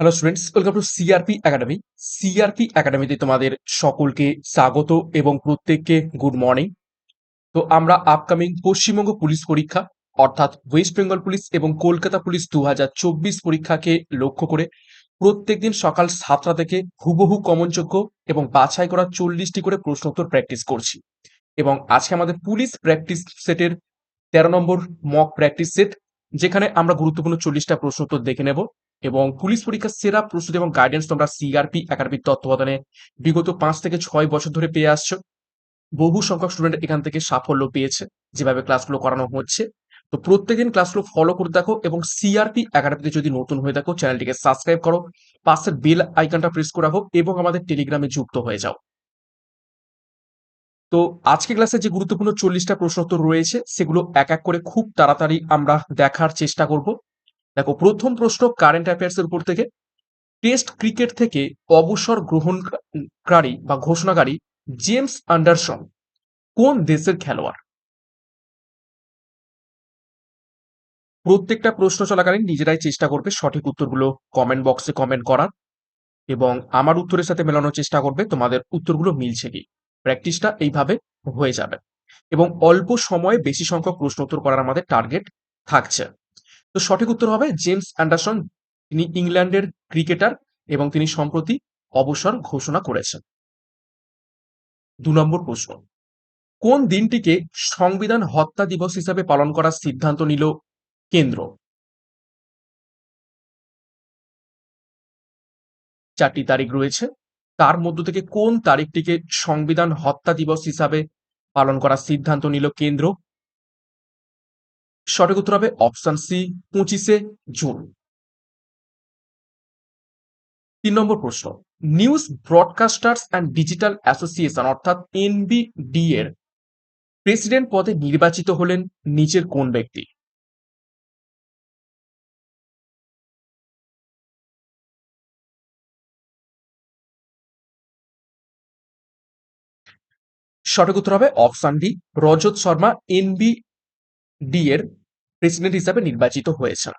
Hello students welcome to CRP academy CRP একাডেমিতে তোমাদের সকলকে স্বাগত এবং প্রত্যেককে গুড মর্নিং তো আমরা আপকামিং পশ্চিমবঙ্গ পুলিশ পরীক্ষা, অর্থাৎ ওয়েস্ট বেঙ্গল পুলিশ এবং কলকাতা পুলিশ দুহাজার চব্বিশ পরীক্ষাকে লক্ষ্য করে প্রত্যেকদিন সকাল সাতটা থেকে হুবহু কমনযোগ্য এবং বাছাই করা চল্লিশটি করে প্রশ্নোত্তর প্র্যাকটিস করছি। এবং আজকে আমাদের পুলিশ প্র্যাকটিস সেটের তেরো নম্বর মক প্র্যাকটিস সেট যেখানে আমরা গুরুত্বপূর্ণ চল্লিশটা প্রশ্নোত্তর দেখে নেব। এবং পুলিশ পরীক্ষার সেরা প্রস্তুতি এবং গাইডেন্স তোমরা সিআরপি একাডেমির তত্ত্বাবধানে বিগত পাঁচ থেকে ছয় বছর ধরে পেয়ে আসছো। বহু সংখ্যক স্টুডেন্ট এখান থেকে সাফল্য পেয়েছে, যেভাবে ক্লাসগুলো করানো হচ্ছে। তো প্রত্যেকদিন ক্লাসগুলো ফলো করে দেখো এবং সিআরপি একাডেমিতে যদি নতুন হয়ে থাকো চ্যানেলটিকে সাবস্ক্রাইব করো পাশের বেল আইকনটা প্রেস করে রাখো এবং আমাদের টেলিগ্রামে যুক্ত হয়ে যাও। তো আজকে ক্লাসে যে গুরুত্বপূর্ণ চল্লিশটা প্রশ্নোত্তর রয়েছে, সেগুলো এক এক করে খুব তাড়াতাড়ি আমরা দেখার চেষ্টা করব। দেখো, প্রথম প্রশ্ন কারেন্ট অ্যাফেয়ার্স এর উপর থেকে। টেস্ট ক্রিকেট থেকে অবসর গ্রহণকারী বা ঘোষণাকারী জেমস আন্ডারসন কোন দেশের খেলোয়াড়? প্রত্যেকটা প্রশ্ন চলাকালীন নিজেরাই চেষ্টা করবে সঠিক উত্তরগুলো কমেন্ট বক্সে কমেন্ট করার এবং আমার উত্তরের সাথে মেলানোর চেষ্টা করবে, তোমাদের উত্তরগুলো মিলছে কি? প্র্যাকটিসটা এইভাবে হয়ে যাবে। এবং অল্প সময়ে বেশি সংখ্যক প্রশ্ন উত্তর করার আমাদের টার্গেট থাকছে। তো সঠিক উত্তর হবে জেমস অ্যান্ডারসন। তিনি ইংল্যান্ডের ক্রিকেটার এবং তিনি সম্প্রতি অবসর ঘোষণা করেছেন। দু নম্বর প্রশ্ন। কোন দিনটিকে সংবিধান হত্যা দিবস হিসাবে পালন করার সিদ্ধান্ত নিল কেন্দ্র? চারটি তারিখ রয়েছে। তার মধ্য থেকে কোন তারিখটিকে সংবিধান হত্যা দিবস হিসাবে পালন করার সিদ্ধান্ত নিল কেন্দ্র? সঠিক উত্তর হবে অপশন সি, পঁচিশে জুন। তিন নম্বর প্রশ্ন। News broadcasters and digital association, অর্থাৎ এনবিডি এর প্রেসিডেন্ট পদে নির্বাচিত হলেন নিচের কোন ব্যক্তি? সঠিক উত্তর হবে option D, Rajat Sharma NBD এর প্রেসিডেন্ট হিসাবে নির্বাচিত হয়েছেন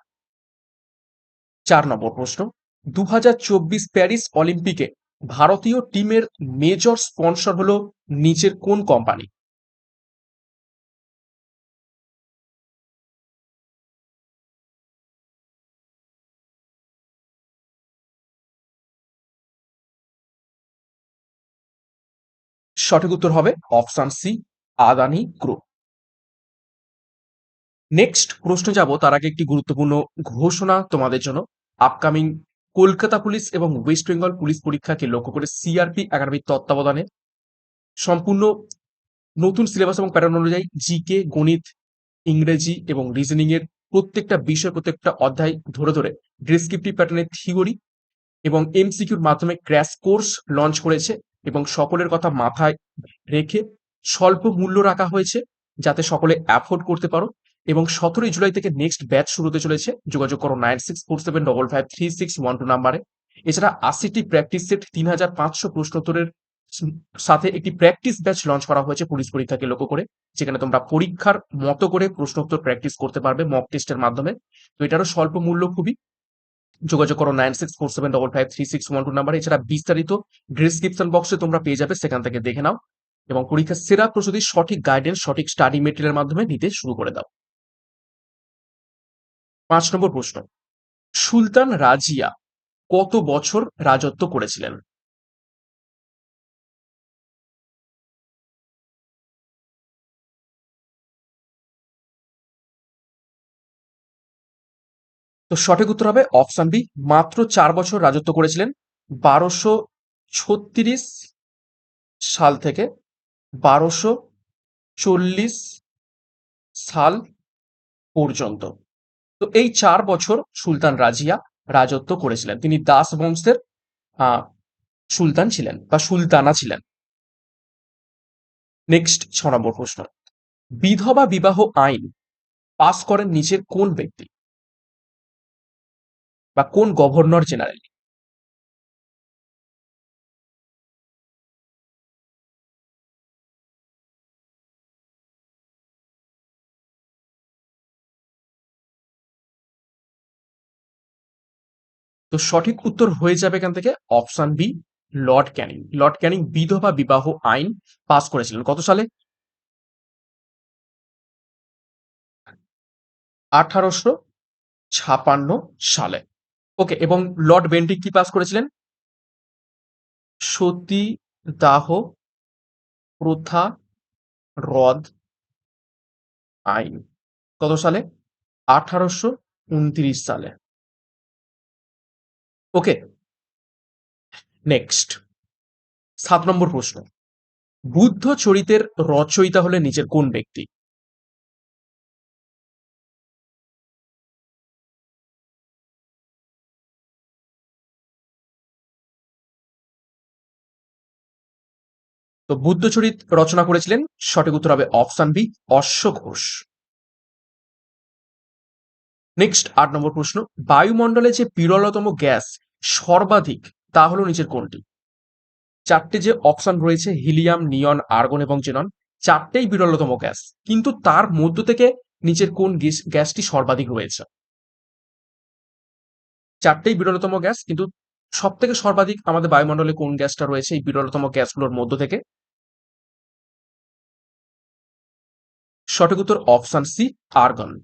চার নম্বর প্রশ্ন দু হাজার চব্বিশ প্যারিস অলিম্পিকে ভারতীয় টিমের মেজর স্পন্সর হলো নিচের কোন কোম্পানি সঠিক উত্তর হবে option C, Adani group. Next প্রশ্ন যাব, তার আগে একটি গুরুত্বপূর্ণ ঘোষণা তোমাদের জন্য। আপকামিং কলকাতা পুলিশ এবং ওয়েস্ট বেঙ্গল পুলিশ পরীক্ষাকে লক্ষ্য করে সিআরপি একাডেমির তত্ত্বাবধানে। সম্পূর্ণ নতুন সিলেবাস এবং প্যাটার্ন অনুযায়ী জিকে গণিত, ইংরেজি এবং রিজনিং এর প্রত্যেকটা বিষয়, প্রত্যেকটা অধ্যায় ধরে ধরে ডেসক্রিপটিভ প্যাটার্নের থিওরি এবং এমসিকিউর মাধ্যমে ক্র্যাশ কোর্স লঞ্চ করেছে এবং সকলের কথা মাথায় রেখে স্বল্প মূল্য রাখা হয়েছে যাতে সকলে অ্যাফোর্ড করতে পারো। এবং সতেরোই জুলাই থেকে নেক্সট ব্যাচ শুরু হতে চলেছে। যোগাযোগ করো nine six four seven double five three six one two নাম্বারে। এছাড়া আশিটি প্র্যাকটিস সেট তিন হাজার পাঁচশো প্রশ্নোত্তরের সাথে একটি প্র্যাকটিস ব্যাচ লঞ্চ করা হয়েছে পুলিশ পরীক্ষাকে লক্ষ্য করে, যেখানে তোমরা পরীক্ষার মতো করে প্রশ্নোত্তর প্র্যাকটিস করতে পারবে মক টেস্টের মাধ্যমে। তো এটারও স্বল্প মূল্য খুবই। যোগাযোগ করো nine six four seven double five three six one two number. এছাড়া বিস্তারিত ডিসক্রিপশন বক্সে তোমরা পেয়ে যাবে, সেখান থেকে দেখে নাও। এবং পরীক্ষার সেরা প্রস্তুতি সঠিক গাইডেন্স সঠিক স্টাডি মেটেরিয়ালের মাধ্যমে নিতে শুরু করে দাও। পাঁচ নম্বর প্রশ্ন। সুলতান রাজিয়া কত বছর রাজত্ব করেছিলেন? তো সঠিক উত্তর হবে অপশন বি, মাত্র চার বছর রাজত্ব করেছিলেন। বারোশো ছত্রিশ সাল থেকে বারোশো চল্লিশ সাল পর্যন্ত। তো এই চার বছর সুলতান রাজিয়া রাজত্ব করেছিলেন। তিনি দাস বংশের সুলতান ছিলেন বা সুলতানা ছিলেন। নেক্সট ছ নম্বর প্রশ্ন। বিধবা বিবাহ আইন পাস করেন নিচের কোন ব্যক্তি? বা কোন গভর্নর জেনারেল? তো সঠিক উত্তর হয়ে যাবে এখান থেকে option B Lord Canning Lord Canning বিধবা বিবাহ আইন পাস করেছিলেন। কত সালে? আঠারোশো ছাপান্ন সালে। ওকে এবং লর্ড বেন্টিক কি পাস করেছিলেন? সতী দাহ প্রথা রদ আইন। কত সালে? আঠারোশো উনত্রিশ সালে। Okay, next. সাত নম্বর প্রশ্ন। বুদ্ধ চরিতের রচয়িতা হলেন নিচের কোন ব্যক্তি? তো বুদ্ধচরিত রচনা করেছিলেন, সঠিক উত্তর হবে অপশন বি অশ্ব ঘোষ নেক্সট আট নম্বর প্রশ্ন। বায়ুমণ্ডলে যে বিরলতম গ্যাস সর্বাধিক, তা হলো নিচের কোনটি? চারটে যে অপশন রয়েছে, হিলিয়াম, নিয়ন, আর্গন এবং জেনন, চারটেই বিরলতম গ্যাস। কিন্তু তার মধ্য থেকে নিচের কোন গ্যাস- গ্যাসটি সর্বাধিক রয়েছে? চারটেই বিরলতম গ্যাস, কিন্তু সব থেকে সর্বাধিক আমাদের বায়ুমণ্ডলে কোন গ্যাসটা রয়েছে, এই বিরলতম গ্যাসগুলোর মধ্য থেকে? সঠিক উত্তর অপশন সি, আর্গন।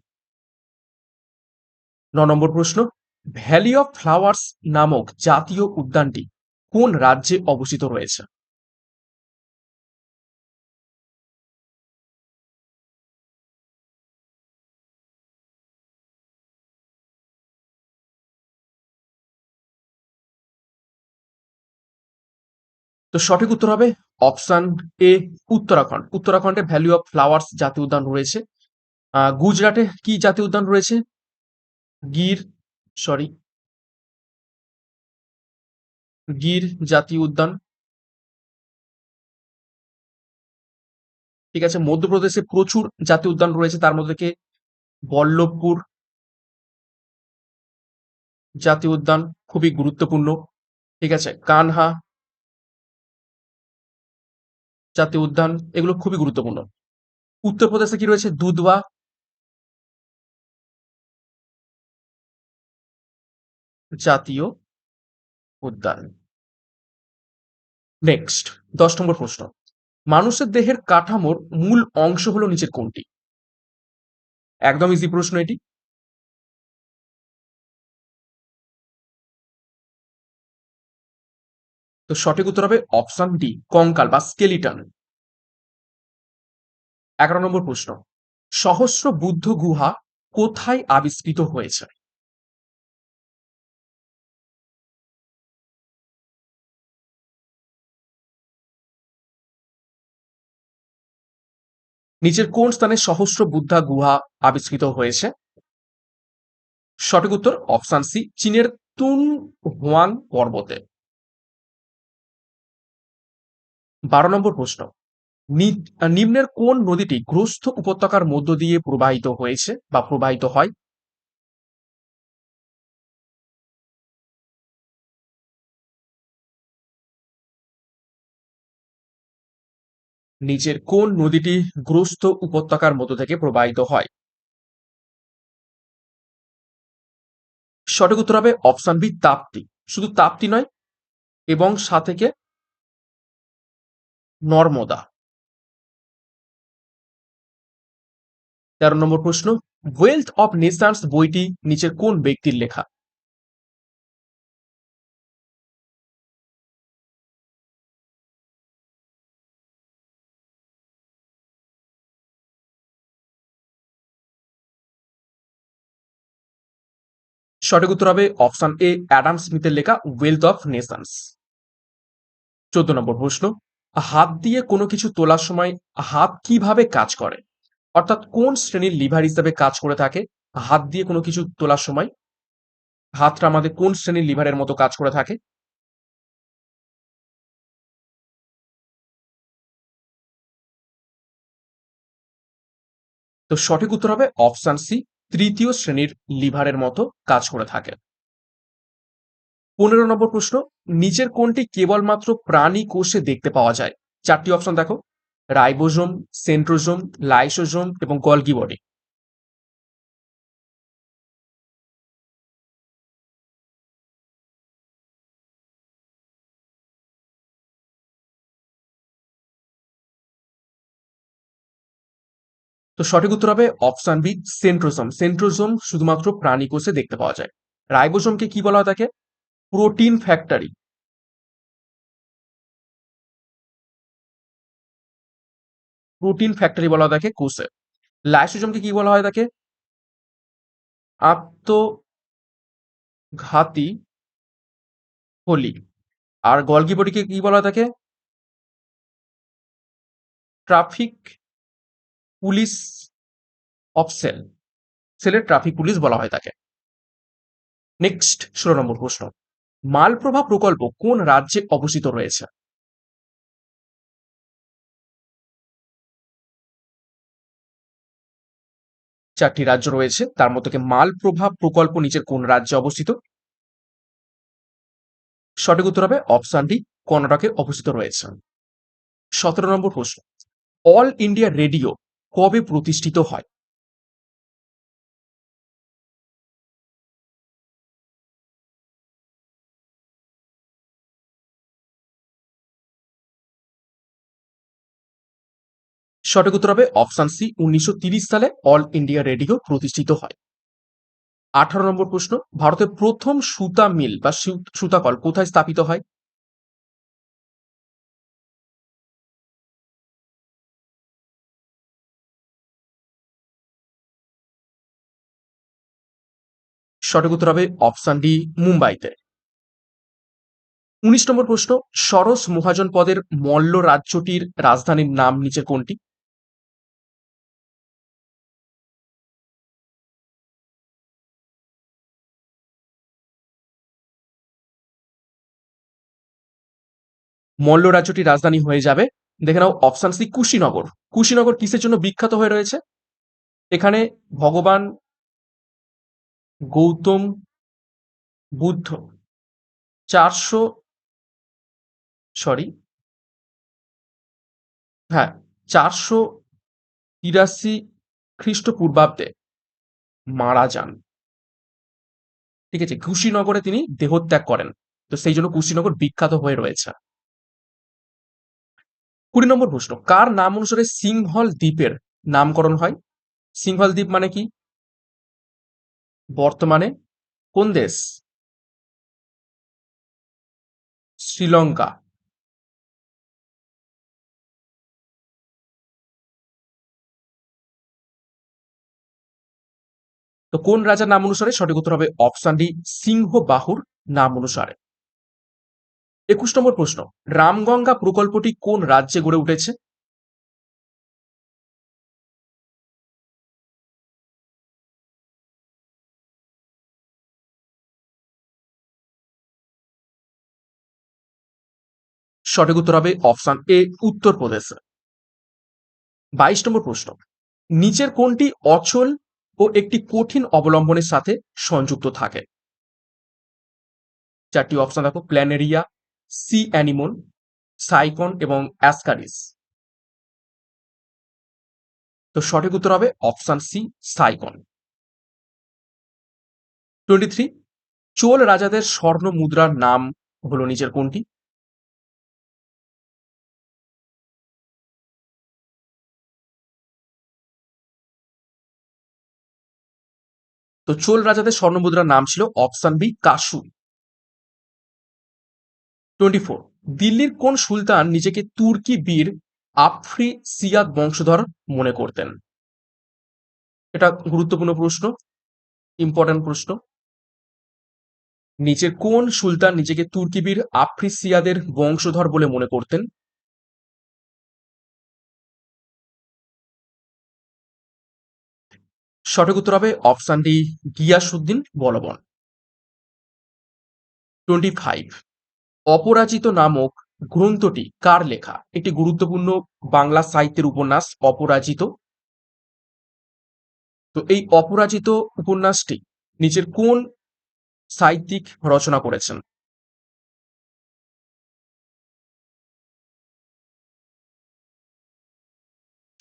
ন নম্বর প্রশ্ন, ভ্যালি অফ ফ্লাওয়ার্স নামক জাতীয় উদ্যানটি কোন রাজ্যে অবস্থিত রয়েছে? তো সঠিক উত্তর হবে অপশন এ, উত্তরাখণ্ড। উত্তরাখণ্ডে ভ্যালি অফ ফ্লাওয়ার্স জাতীয় উদ্যান রয়েছে। গুজরাটে কি জাতীয় উদ্যান রয়েছে? গির সরি গির জাতীয় উদ্যান। ঠিক আছে, মধ্যপ্রদেশে প্রচুর জাতীয় উদ্যান রয়েছে, তার মধ্যে থেকে বল্লভপুর জাতীয় উদ্যান খুবই গুরুত্বপূর্ণ। ঠিক আছে, কানহা জাতীয় উদ্যান, এগুলো খুবই গুরুত্বপূর্ণ। উত্তরপ্রদেশে কি রয়েছে? দুধওয়া জাতীয় উদ্যান। নেক্সট দশ নম্বর প্রশ্ন। মানুষের দেহের কাঠামোর মূল অংশ হলো নিচের কোনটি? একদম ইজি প্রশ্ন এটি। তো সঠিক উত্তর হবে অপশন ডি কঙ্কাল বা স্কেলিটন এগারো নম্বর প্রশ্ন। সহস্র বুদ্ধ গুহা কোথায় আবিষ্কৃত হয়েছে? নিচের কোন স্থানে সহস্র বুদ্ধা গুহা আবিষ্কৃত হয়েছে? সঠিক উত্তর অপশান সি, চীনের তুন হুয়াং পর্বতে। বারো নম্বর প্রশ্ন। নিম্নের কোন নদীটি গ্রস্ত উপত্যকার মধ্য দিয়ে প্রবাহিত হয়েছে বা প্রবাহিত হয়? নিচের কোন নদীটি গ্রস্ত উপত্যকার মধ্য থেকে প্রবাহিত হয়? সঠিক উত্তর হবে অপশন বি তাপ্তি শুধু তাপ্তি নয়, এবং সাথে কে নর্মদা। তেরো নম্বর প্রশ্ন ওয়েলথ অফ নেশনস বইটি নিচের কোন ব্যক্তির লেখা? সঠিক উত্তর হবে অপশন এ, অ্যাডাম স্মিথের লেখা ওয়েলথ অফ নেশনস চোদ্দ নম্বর প্রশ্ন, হাত দিয়ে কোনো কিছু তোলার সময় হাত কীভাবে কাজ করে? অর্থাৎ কোন শ্রেণির লিভার হিসাবে কাজ করে থাকে? হাত দিয়ে কোনো কিছু তোলার সময় হাতটা আমাদের কোন শ্রেণির লিভারের মতো কাজ করে থাকে? তো সঠিক উত্তর হবে অপশন সি তৃতীয় শ্রেণির লিভারের মতো কাজ করে থাকে। পনেরো নম্বর প্রশ্ন, নিচের কোনটি কেবলমাত্র প্রাণী কোষে দেখতে পাওয়া যায়? চারটি অপশন দেখো। রাইবোজোম সেন্ট্রোজোম লাইসোজোম এবং গলগি বডি। তো সঠিক উত্তর হবে অপশন বি সেন্ট্রোজোম সেন্ট্রোজোম শুধুমাত্র প্রাণী কোষে দেখতে পাওয়া যায়। রাইবোজোমকে কি বলা হয় তাকে? প্রোটিন ফ্যাক্টরি প্রোটিন ফ্যাক্টরি বলা হয় তাকে কোষে। লাইসোজোমকে কি বলা হয় তাকে? আত্মঘাতী হোলি। আর গলগি বডিকে কি বলা হয় তাকে? ট্রাফিক পুলিশ অফ সেল সেলের ট্রাফিক পুলিশ বলা হয় তাকে। নেক্সট ষোলো নম্বর প্রশ্ন। মালপ্রভা প্রকল্প কোন রাজ্যে অবস্থিত রয়েছে? চারটি রাজ্য রয়েছে, তার মধ্যে মালপ্রভা প্রকল্প নিচের কোন রাজ্যে অবস্থিত? সঠিক উত্তর হবে অপশন ডি কর্ণাটকে অবস্থিত রয়েছে। সতেরো নম্বর প্রশ্ন। অল ইন্ডিয়া রেডিও কবে প্রতিষ্ঠিত হয়? সঠিক উত্তর হবে অপশন সি, উনিশশো সালে অল ইন্ডিয়া রেডিও প্রতিষ্ঠিত হয়। আঠারো নম্বর প্রশ্ন, ভারতের প্রথম সুতা মিল বা সু- সুতাকল কোথায় স্থাপিত হয়? সঠিক উত্তর হবে অপশন ডি, মুম্বাইতে। উনিশ নম্বর প্রশ্ন, সরস মহাজন পদের মল্ল রাজ্যটির রাজধানীর নাম নিচে কোনটি? মল্ল রাজ্যটির রাজধানী হয়ে যাবে, দেখে নাও অপশান সি, কুশীনগর। কুশীনগর কিসের জন্য বিখ্যাত হয়ে রয়েছে? এখানে ভগবান গৌতম বুদ্ধ চারশো সরি হ্যাঁ চারশো তিরাশি খ্রিস্টপূর্বাব্দে মারা যান। ঠিক আছে, কুশীনগরে তিনি দেহত্যাগ করেন। তো সেই জন্য কুশীনগর বিখ্যাত হয়ে রয়েছে। কুড়ি নম্বর প্রশ্ন, কার নাম অনুসারে সিংহল দ্বীপের নামকরণ হয়? সিংহল দ্বীপ মানে কি? বর্তমানে কোন দেশ? শ্রীলঙ্কা। তো কোন রাজার নাম অনুসারে সঠিক উত্তর হবে অপশন ডি সিংহ বাহুর নাম অনুসারে। একুশ নম্বর প্রশ্ন, রামগঙ্গা প্রকল্পটি কোন রাজ্যে গড়ে উঠেছে? সঠিক উত্তর হবে অপশন এ, উত্তরপ্রদেশ। বাইশ নম্বর প্রশ্ন। নিচের কোনটি অচল ও একটি কঠিন অবলম্বনের সাথে সংযুক্ত থাকে? চারটি অপশন দেখো, প্ল্যানেরিয়া সি অ্যানিমন সাইকন এবং অ্যাসকারিস। তো সঠিক উত্তর হবে অপশন সি, সাইকন। টোয়েন্টি থ্রি, চোল রাজাদের স্বর্ণ মুদ্রার নাম হলো নিচের কোনটি? তো চোল রাজাদের স্বর্ণমুদ্রার নাম ছিল অপশন বি কাশু টোয়েন্টি ফোর, দিল্লির কোন সুলতান নিজেকে তুর্কি বীর আফ্রি সিয়াদ বংশধর মনে করতেন? এটা গুরুত্বপূর্ণ প্রশ্ন ইম্পর্টেন্ট প্রশ্ন। নিচের কোন সুলতান নিজেকে তুর্কি বীর আফ্রিসিয়াদের বংশধর বলে মনে করতেন? সঠিক উত্তর হবে option D Ghiyasuddin Balban. Twenty five Aparajito নামক গ্রন্থটি কার লেখা? একটি গুরুত্বপূর্ণ বাংলা সাহিত্যের উপন্যাস, অপরাজিত। তো এই অপরাজিত উপন্যাসটি নিচের কোন সাহিত্যিক রচনা করেছেন?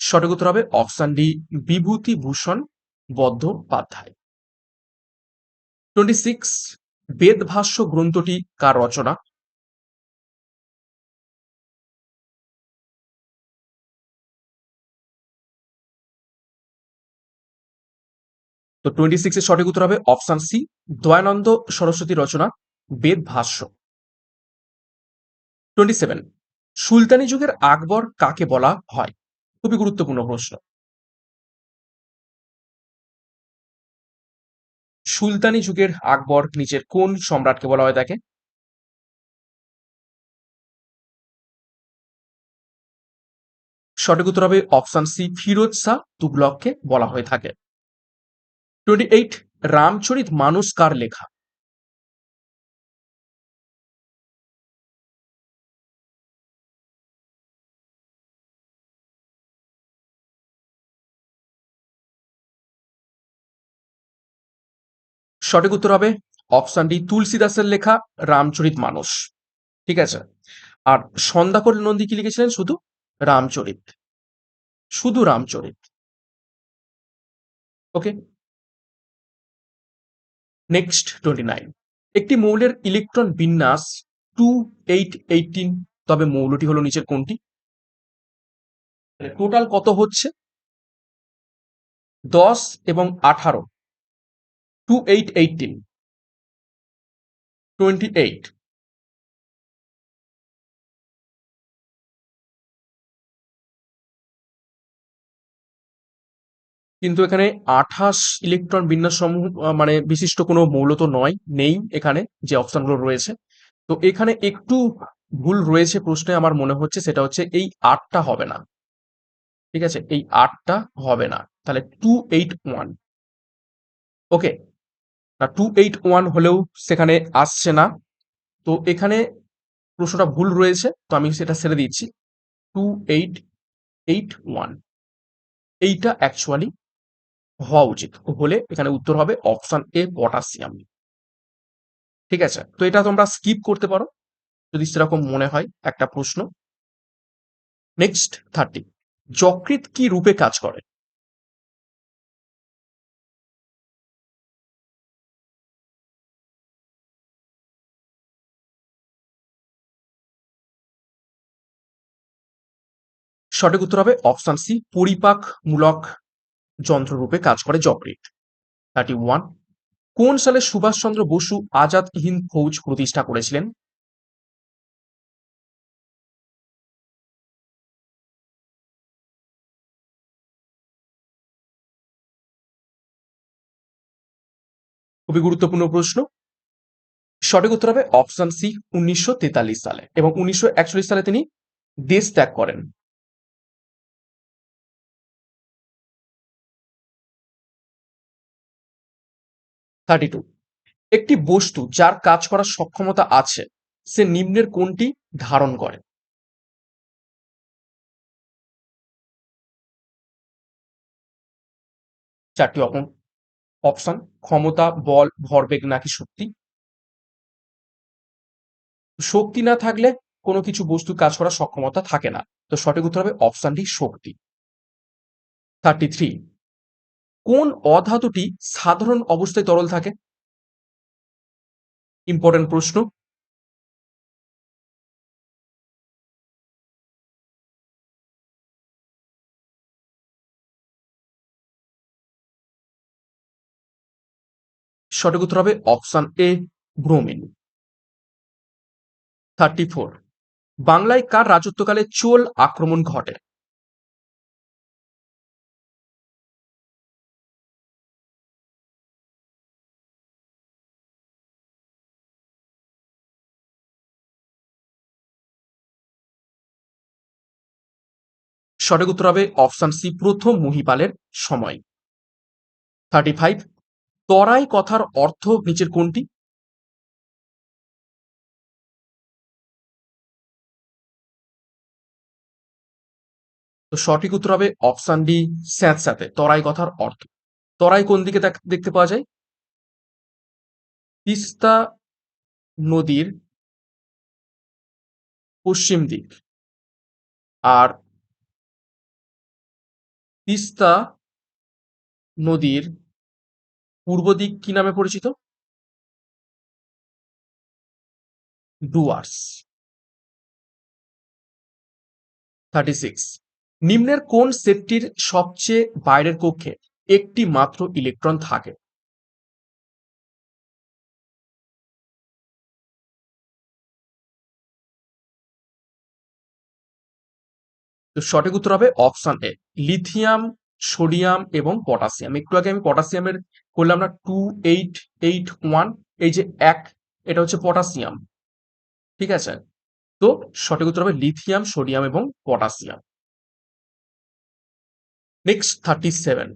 সঠিক উত্তর হবে option D, Bibhutibhushan Bandyopadhyay twenty six বেদভাষ্য গ্রন্থটি কার রচনা? তো টোয়েন্টি সিক্স এর সঠিক উত্তর হবে অপশন সি, দয়ানন্দ সরস্বতী রচনা বেদ ভাষ্য টোয়েন্টি সেভেন সুলতানি যুগের আকবর কাকে বলা হয়? খুবই গুরুত্বপূর্ণ প্রশ্ন। সুলতানি যুগের আকবর নিচের কোন সম্রাটকে বলা হয় তাকে? সঠিক উত্তর হবে অপশন সি, ফিরোজ শাহ তুগলককে বলা হয়ে থাকে। টোয়েন্টি এইট রামচরিত মানুষ কার লেখা? সঠিক উত্তর হবে অপশন ডি তুলসী দাসের লেখা রামচরিত মানুষ ঠিক আছে? আর সন্ধ্যাকর নন্দী কি লিখেছিলেন? শুধু রামচরিত। শুধু Ramcharit. Okay next twenty nine একটি মৌলের ইলেকট্রন বিন্যাস টু এইট এইটিন তবে মৌলটি হলো নিচের কোনটি? টোটাল কত হচ্ছে? দশ এবং আঠারো। Two eight eighteen twenty eight কিন্তু এখানে আঠাশ ইলেকট্রন বিন্যাস সমূহ মানে বিশিষ্ট কোনো মৌল তো নয়, নেই এখানে যে অপশনগুলো রয়েছে। তো এখানে একটু ভুল রয়েছে প্রশ্নে আমার মনে হচ্ছে, সেটা হচ্ছে এই আটটা হবে না। ঠিক আছে? এই আটটা হবে না। তাহলে টু এইট ওয়ান ওকে না টু এইট ওয়ান হলেও সেখানে আসছে না। তো এখানে প্রশ্নটা ভুল রয়েছে, তো আমি সেটা ছেড়ে দিচ্ছি। টু এইট এইট ওয়ান এইটা অ্যাকচুয়ালি হওয়া উচিত। হলে এখানে উত্তর হবে অপশান এ পটাশিয়াম ঠিক আছে? তো এটা তোমরা স্কিপ করতে পারো, যদি সেরকম মনে হয় একটা প্রশ্ন। নেক্সট থার্টি যকৃত কি রূপে কাজ করে? সঠিক উত্তর হবে অপশন সি পরিপাক পরিপাকমূলক যন্ত্ররূপে কাজ করে যকৃৎ। থার্টি ওয়ান কোন সালে সুভাষচন্দ্র বসু আজাদ হিন্দ ফৌজ প্রতিষ্ঠা করেছিলেন? খুবই গুরুত্বপূর্ণ প্রশ্ন। সঠিক উত্তর হবে অপশন সি, উনিশশো তেতাল্লিশ সালে এবং উনিশশো একচল্লিশ সালে তিনি দেশ ত্যাগ করেন। থার্টি টু একটি বস্তু যার কাজ করার সক্ষমতা আছে, সে নিম্নের কোনটি ধারণ করে? চারটি অপশন ক্ষমতা, বল, ভরবেগ নাকি শক্তি? শক্তি না থাকলে কোনো কিছু বস্তু কাজ করার সক্ষমতা থাকে না। তো সঠিক উত্তর হবে অপশন ডি শক্তি। থার্টি থ্রি কোন অধাতুটি সাধারণ অবস্থায় তরল থাকে? ইম্পর্টেন্ট প্রশ্ন। সঠিক উত্তর হবে option A bromine. Thirty four বাংলায় কার রাজত্বকালে চোল আক্রমণ ঘটে? সঠিক উত্তর হবে অপশন সি, প্রথম মহিপালের সময়। থার্টি ফাইভ তরাই কথার অর্থ নিচের কোনটি? তো সঠিক উত্তর হবে অপশন ডি স্যাঁত স্যাঁতস্যাঁতে, তরাই কথার অর্থ। তরাই কোন দিকে দেখ- দেখতে পাওয়া যায়? তিস্তা নদীর পশ্চিম দিক। আর তিস্তা নদীর পূর্ব দিক কি নামে পরিচিত? ডুয়ার্স। Thirty six. নিম্নের কোন সেটটির সবচেয়ে বাইরের কক্ষে একটি মাত্র ইলেকট্রন থাকে? তো সঠিক উত্তর হবে অপশন এ লিথিয়াম সোডিয়াম এবং পটাশিয়াম একটু আগে আমি পটাশিয়ামের করলাম না টু এইট এইট ওয়ান এই যে এক, এটা হচ্ছে পটাশিয়াম ঠিক আছে? তো সঠিক উত্তর হবে লিথিয়াম সোডিয়াম এবং potassium next thirty seven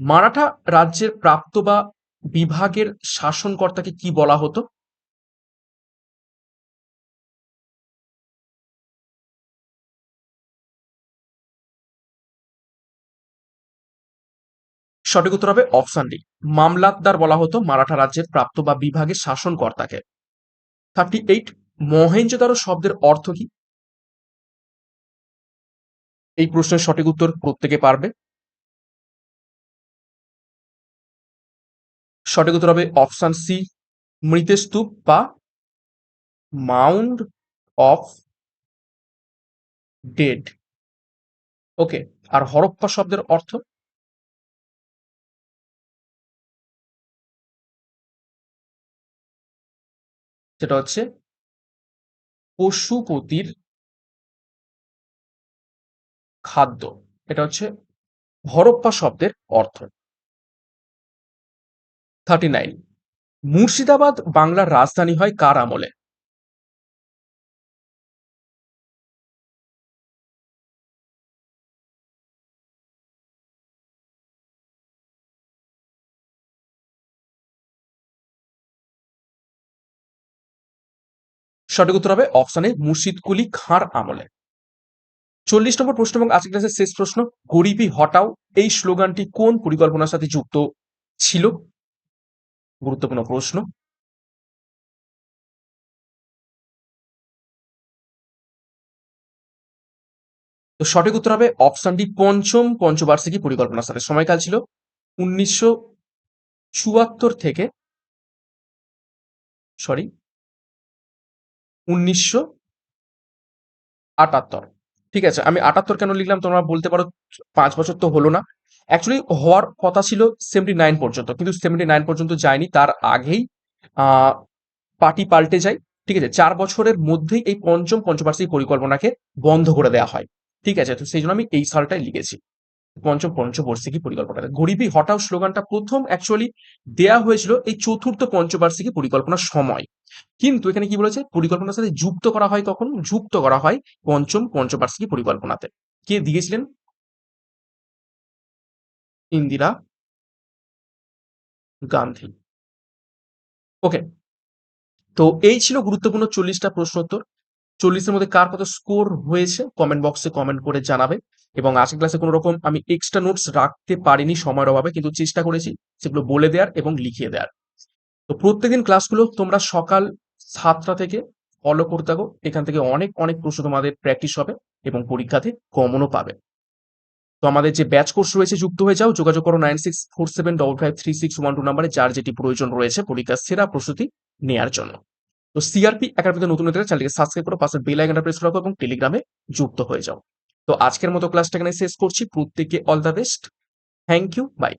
Maratha রাজ্যের প্রাপ্ত বা বিভাগের শাসনকর্তাকে কি বলা হতো? সঠিক উত্তর হবে অপশন ডি মামলাতদার বলা হতো মারাঠা রাজ্যের প্রাপ্ত বা বিভাগের শাসনকর্তাকে। থার্টি এইট মহেঞ্জোদারো শব্দের অর্থ কি? এই প্রশ্নের সঠিক উত্তর প্রত্যেকে পারবে। সঠিক উত্তর হবে অপশন সি মৃতস্তূপ বা মাউন্ড অফ ডেড। ওকে, আর হরপ্পা শব্দের অর্থ? সেটা হচ্ছে পশুপতির খাদ্য। এটা হচ্ছে হরপ্পা শব্দের অর্থ। থার্টি নাইন মুর্শিদাবাদ, বাংলার রাজধানী হয় কার আমলে? সঠিক উত্তর হবে অপশনে মুর্শিদ কুলি খাঁর আমলে। চল্লিশ নম্বর প্রশ্ন এবং আজকের ক্লাসের শেষ প্রশ্ন, গরিবি হটাও এই স্লোগানটি কোন পরিকল্পনার সাথে যুক্ত ছিল? গুরুত্বপূর্ণ প্রশ্ন। তো সঠিক উত্তর হবে অপশনটি পঞ্চম, পঞ্চবার্ষিকী পরিকল্পনার সাথে। সময়কাল ছিল উনিশশো চুয়াত্তর থেকে সরি উনিশশো আটাত্তর। ঠিক আছে, আমি আটাত্তর কেন লিখলাম তোমরা বলতে পারো, পাঁচ বছর তো হলো না। অ্যাকচুয়ালি হওয়ার কথা ছিল সেভেন্টি নাইন পর্যন্ত, কিন্তু সেভেন্টি নাইন পর্যন্ত যায়নি, তার আগেই পার্টি পাল্টে যায়। ঠিক আছে, চার বছরের মধ্যেই এই পঞ্চম পঞ্চবার্ষিক পরিকল্পনাকে বন্ধ করে দেওয়া হয়। ঠিক আছে, তো সেই জন্য আমি এই সালটাই লিখেছি। পঞ্চম পঞ্চবার্ষিকী পরিকল্পনা। গরিবি হটাও স্লোগানটা প্রথম অ্যাকচুয়ালি দেয়া হয়েছিল এই চতুর্থ পঞ্চবার্ষিকী পরিকল্পনার সময়। কিন্তু এখানে কি বলেছে? পরিকল্পনার সাথে যুক্ত করা হয় কখন? যুক্ত করা হয় পঞ্চম পঞ্চবার্ষিকী পরিকল্পনাতে। কে দিয়েছিলেন? ইন্দিরা গান্ধী। ওকে। তো এই ছিল গুরুত্বপূর্ণ চল্লিশটা প্রশ্ন উত্তর। চল্লিশের মধ্যে কার কত স্কোর হয়েছে? কমেন্ট বক্সে কমেন্ট করে জানাবে। এবং আজকের ক্লাসে কোনো রকম আমি এক্সট্রা নোটস রাখতে পারিনি সময়ের অভাবে, কিন্তু চেষ্টা করেছি সেগুলো বলে দেওয়ার এবং লিখিয়ে দেওয়ার। তো প্রত্যেকদিন ক্লাসগুলো তোমরা সকাল সাতটা থেকে ফলো করতে থাকো। এখান থেকে অনেক অনেক প্রশ্ন তোমাদের প্র্যাকটিস হবে এবং পরীক্ষাতে কমনও পাবে। তো আমাদের যে ব্যাচ কোর্স রয়েছে, যুক্ত হয়ে যাও, যোগাযোগ করো nine six four seven double five three six one two নাম্বারে যার যেটি প্রয়োজন রয়েছে পরীক্ষার সেরা প্রস্তুতি নেওয়ার জন্য। তো সিআরপি একাডেমিতে নতুন হতে চ্যানেলকে সাবস্ক্রাইব করো, পাশে বেল আইকনটা প্রেস রাখো এবং টেলিগ্রামে যুক্ত হয়ে যাও। তো আজকের মতো ক্লাসটা এখানে শেষ করছি। প্রত্যেককে all the best thank you bye